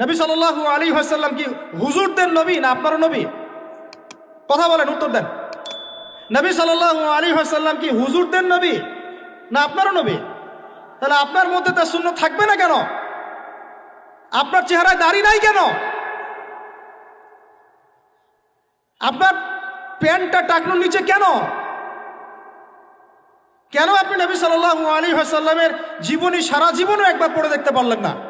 নবী সাল্লাল্লাহু আলী হাসাল্লাম কি হুজুরদের নবী না আপনারও নবী? কথা বলেন, উত্তর দেন। নবী সাল্লাল্লাহু আলী হাসাল্লাম কি হুজুরদের নবী না আপনারও নবী? তাহলে আপনার মধ্যে তার শূন্য থাকবে না কেন? আপনার চেহারায় দাড়ি নাই কেন? আপনার প্যান্টটা টাকনোর নিচে কেন? কেন আপনি নবী সাল্লাল্লাহু আলী হাসাল্লামের জীবনী, সারা জীবনও একবার পড়ে দেখতে পারলেন না?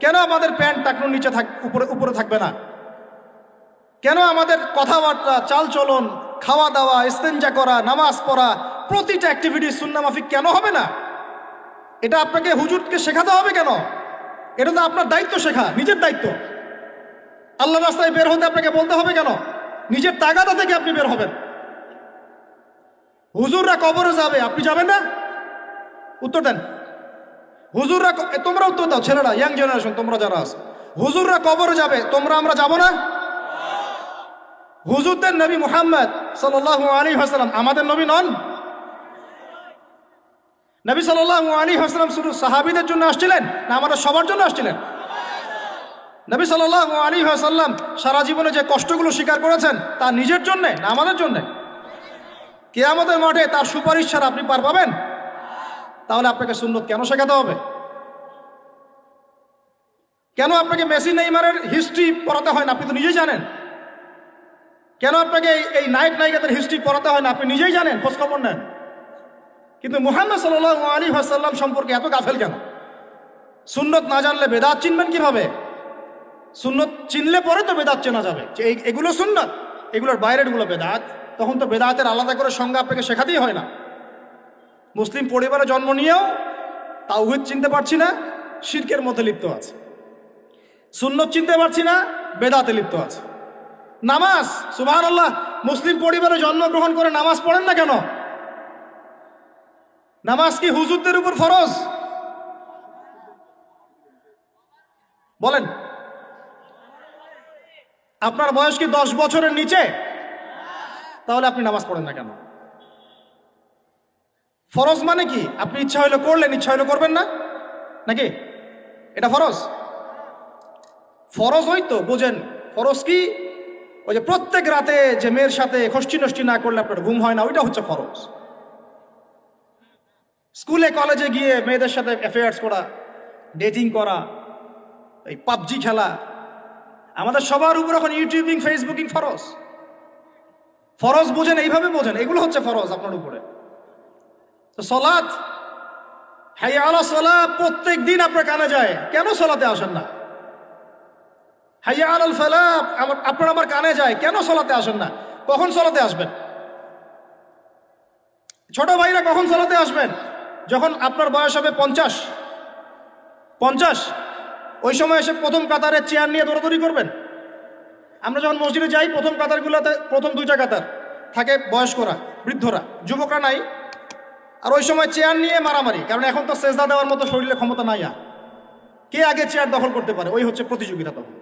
কেন আমাদের প্যান্ট টাকনোর নিচে থাক, উপরে উপরে থাকবে না? কেন আমাদের কথাবার্তা, চালচলন খাওয়া দাওয়া ইস্তেঞ্জা করা, নামাজ পড়া, প্রতিটা অ্যাক্টিভিটি সুন্নামাফিক কেন হবে না? এটা আপনাকে, হুজুরকে শেখাতে হবে কেন? এটা তো আপনার দায়িত্ব শেখা, নিজের দায়িত্ব। আল্লাহ রাস্তায় বের হতে আপনাকে বলতে হবে কেন? নিজের তাগাদা থেকে আপনি বের হবেন। হুজুররা কবরে যাবে, আপনি যাবেন না? উত্তর দেন। হুজুররা ক- এ, তোমরা উত্তর দাও ছেলেরা ইয়াং জেনারেশন তোমরা যারা আছো। হুজুররা কবরে যাবে তোমরা আমরা যাব না? হুজুরদের নবী মুহাম্মদ সাল্লাল্লাহু আলাইহি ওয়াসাল্লাম আমাদের নবী নন? নবী সাল্লাল্লাহু আলাইহি ওয়াসাল্লাম শুধু সাহাবীদের জন্য আসছিলেন না আমাদের সবার জন্য আসছিলেন? নবী সাল্লাল্লাহু আলাইহি ওয়াসাল্লাম সারা জীবনে যে কষ্টগুলো স্বীকার করেছেন তা নিজের জন্যে না আমাদের জন্যে? কেয়ামতের মাঠে তার সুপারিশ ছাড়া আপনি পার পাবেন? তাহলে আপনাকে সুন্নত কেন শেখাতে হবে? কেন আপনাকে মেসি নেইমারের হিস্ট্রি পড়াতে হয় না? আপনি তো নিজেই জানেন। কেন আপনাকে এই- নায়ক, নায়িকাদের হিস্ট্রি পড়াতে হয় না? আপনি নিজেই জানেন খোঁজখবর নেন। কিন্তু মুহাম্মদ সাল্লাহ আলী হাসাল্লাম সম্পর্কে এত গাফেল কেন? সুন্নত না জানলে বেদাত চিনবেন কীভাবে? সুন্নত চিনলে পরে তো বেদাত চেনা যাবে। যে এগুলো সুন্নত, এগুলোর বাইরেরগুলো বেদাত। তখন তো বেদাতের আলাদা করে সংজ্ঞা আপনাকে শেখাতেই হয় না। মুসলিম পরিবারে জন্ম নিয়েও তাওহিদ চিনতে পারছি না, শিরকের মধ্যে লিপ্ত আছে। সুন্নত চিনতে পারছি না, বেদাতে লিপ্ত আছে। নামাজ সুবাহ আল্লাহ মুসলিম পরিবারে জন্মগ্রহণ করে নামাজ পড়েন না কেন? নামাজ কি হুজুরদের উপর ফরজ? বলেন। আপনার বয়স কি দশ বছরের নিচে? তাহলে আপনি নামাজ পড়েন না কেন? ফরজ মানে কি? আপনি ইচ্ছা হইলে করলেন, ইচ্ছা হইলে করবেন না? নাকি? এটা ফরজ? ফরজ হয়তো বোঝেন। ফরজ কি? ওই যে প্রত্যেক রাতে যে মেয়ের সাথে খষ্টি নষ্টি না করলে আপনার ঘুম হয় না, ওইটা হচ্ছে ফরজ। স্কুলে, কলেজে গিয়ে মেয়েদের সাথে অ্যাফেয়ার্স করা ডেটিং করা, এই পাবজি খেলা, আমাদের সবার উপর এখন ইউটিউবিং ফেসবুকিং ফরজ। ফরজ বোঝেন, এইভাবে বোঝেন, এগুলো হচ্ছে ফরজ আপনার উপরে। তো সলাৎ? হাইয়া আলা সলা প্রত্যেক দিন আপনার কানে যায়। কেন সলাতে আসেন না? হাইয়া আলাল ফালা আপনার আমার কানে যায়। কেন সলাতে আসেন না? কখন সলাতে আসবেন? ছোট ভাইরা কখন সলাতে আসবেন? যখন আপনার বয়স হবে পঞ্চাশ। পঞ্চাশ? ওই সময় এসে প্রথম কাতারের চেয়ার নিয়ে দৌড়াদৌড়ি করবেন? আমরা যখন মসজিদে যাই, প্রথম কাতারগুলোতে প্রথম দুইটা কাতার থাকে বয়স্করা, বৃদ্ধরা। যুবকরা নাই। আর ওই সময় চেয়ার নিয়ে মারামারি, কারণ এখন তো সেজদা দেওয়ার মতো শরীরে ক্ষমতা নাই আর। কে আগে চেয়ার দখল করতে পারে? ওই হচ্ছে প্রতিযোগিতা তখন।